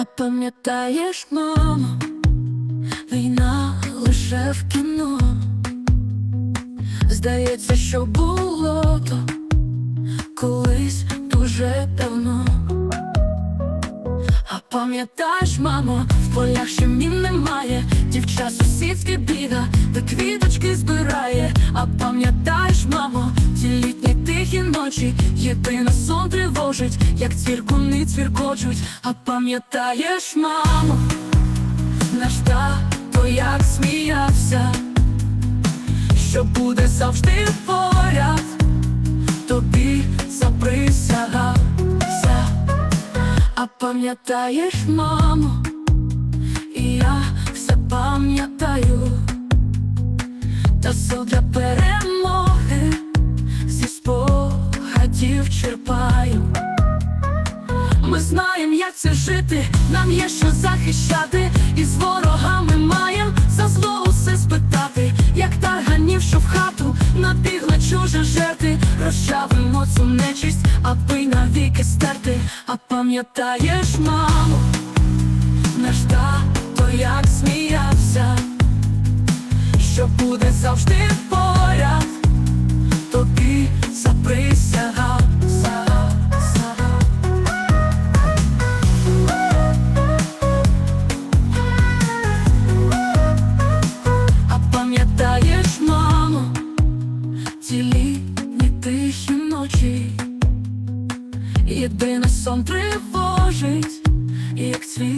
А пам'ятаєш, мамо, війна лише в кіно. Здається, що було то колись дуже давно. А пам'ятаєш, мамо, в полях ще мін немає, дівча сусідські біга, де квіточки збирає. А пам'ятаєш, мамо, ті літні тихі ночі, єдина сон тривожить, як цвіркуни цвіркочуть. А пам'ятаєш, мамо, наш тато як сміявся, що буде завжди поряд, тобі заприсягався. А пам'ятаєш, мамо, і я все пам'ятаю, та сил для спогадів черпаю. Ми знаємо, як це жити, нам є що захищати, і з ворогами маєм за зло усе спитати, як тарганів, що в хату набігла чужа жерти, розчавимо цю нечисть, аби навіки стерти. А пам'ятаєш, мамо, наш тато як сміявся, що буде завжди поряд, тихі ночі, єдине сон тривожить, як цвіт.